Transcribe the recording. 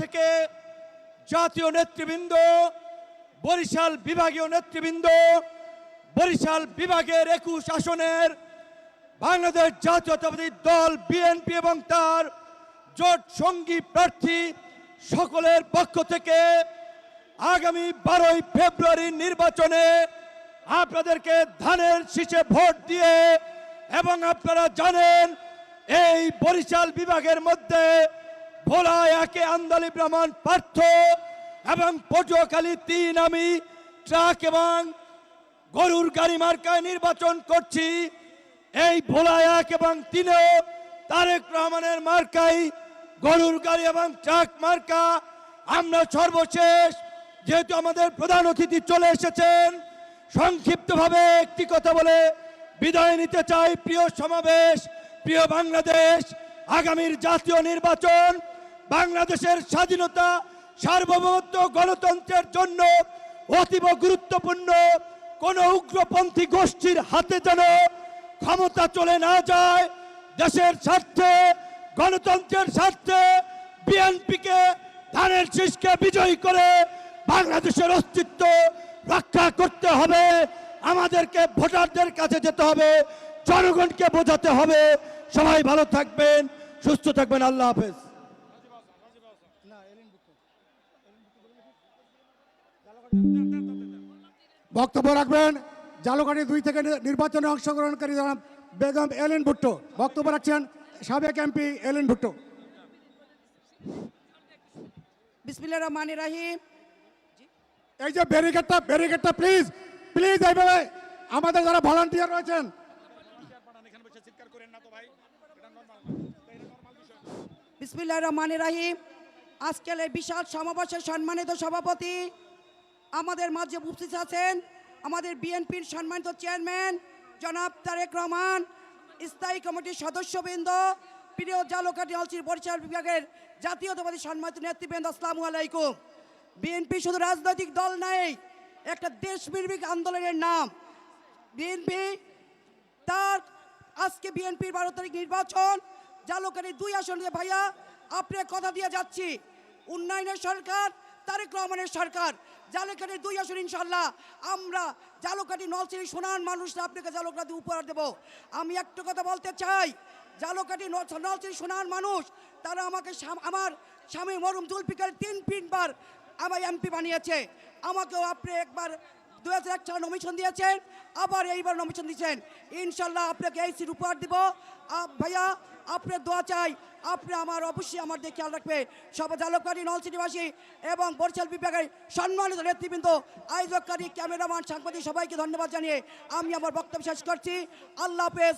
থেকে জাতীয় নেতৃবৃন্দ, বরিশাল বিভাগীয় নেতৃবৃন্দ, বরিশাল বিভাগের একুশ আসনের বাংলাদেশ জাতীয়তাবাদী দল, বিএনপি এবং তার জোট সঙ্গী প্রার্থী সকলের পক্ষ থেকে আগামী বারোই ফেব্রুয়ারি নির্বাচনে আপনাদেরকে ধানের শীষে ভোট দিয়ে এবং আপনারা জানেন, এই বরিশাল বিভাগের মধ্যে ভোলা একে আন্দালি ব্রাহ্মণ পার্থ এবং পটুয়াখালী তিন আমি ট্রাক এবং গরুর গাড়ি মার্কায় নির্বাচন করছি। এই ভোলা এক এবং তিনেও তারেক রহমানের মার্কাই গরুর গাড়ি এবং ট্রাক মার্কা। আমরা সর্বশেষ যেহেতু আমাদের প্রধান অতিথি চলে এসেছেন, সংক্ষিপ্তভাবে একটি কথা বলে বিদায় নিতে চাই প্রিয় সমাবেশ, প্রিয় বাংলাদেশ, আগামীর জাতীয় নির্বাচন। বাংলাদেশের স্বাধীনতা, সার্বভৌমত্ব, গণতন্ত্রের জন্য অতীব গুরুত্বপূর্ণ কোন উগ্রপন্থী গোষ্ঠীর হাতে যেন ক্ষমতা চলে না যায়, দেশের স্বার্থে, গণতন্ত্রের স্বার্থে বিএনপিকে ধানের শীষকে বিজয়ী করে বাংলাদেশের অস্তিত্ব রক্ষা করতে হবে। আমাদেরকে ভোটারদের কাছে যেতে হবে, জনগণকে বোঝাতে হবে। সবাই ভালো থাকবেন, সুস্থ থাকবেন। আল্লাহ হাফেজ। বক্তব্য রাখবেন। জালুকাঠি দুই থেকে নির্বাচনে অংশগ্রহণকারী জনাব বেগম এলিন ভুট্টো। বক্তব্য রাখছেন সাবেক এমপি এলিন ভুট্টো। বিসমিল্লাহ রহমান রাহিম। এই যে ব্যারিকেডটা ব্যারিকেডটা প্লিজ প্লিজ এইভাবে আমাদের যারা ভলান্টিয়ার রয়েছেন। বিসমিল্লাহ রহমান রাহিম। আজকের এই বিশাল সমাবেশের সম্মানিত সভাপতি আমাদের মাঝে উপস্থিত আছেন আমাদের বিএনপির সম্মানিত চেয়ারম্যান জনাব তারেক রহমান, স্থায়ী কমিটির সদস্যবৃন্দ, প্রিয় জালকাটি অলচির বরিশাল বিভাগের জাতীয়তাবাদী সম্মানিত নেতৃবৃন্দ, আসসালামু আলাইকুম। বিএনপি শুধু রাজনৈতিক দল নাই, একটা দেশ দেশবিরোধী আন্দোলনের নাম। বিএনপি তার আজকে বিএনপির বারো তারিখ নির্বাচন জালকারি দুই আসন ভাইয়া, আপনি কথা দিয়ে যাচ্ছি। উন্নয়নের সরকার, তারেক রহমানের সরকার। জালকাটি দুই আসুন ইনশাল্লাহ আমরা জালকাটি নলছিরি সোনার মানুষরা আপনাকে জালকাটি উপহার দেব। আমি একটা কথা বলতে চাই জালকাটি নলছিরি সোনার মানুষ, তারা আমাকে আমার স্বামী মরুম জুলফিকার তিন তিনবার আমার এমপি বানিয়েছে। আমাকেও আপনি একবার দু হাজার এক সালে নমিশন দিয়েছেন, আবার এইবার নমিশন দিয়েছেন। ইনশাল্লাহ আপনাকে এই সিট উপহার দিব। ভাইয়া, আপনার দোয়া চাই, আপনি আমার অবশ্যই আমার দিয়ে খেয়াল রাখবে। সব জালকারী নলসিটিবাসী এবং বরিশাল বিভাগের সম্মানিত নেতৃবৃন্দ, আয়োজককারী, ক্যামেরাম্যান, সাংবাদিক, সবাইকে ধন্যবাদ জানিয়ে আমি আমার বক্তব্য শেষ করছি। আল্লাহ হাফেজ।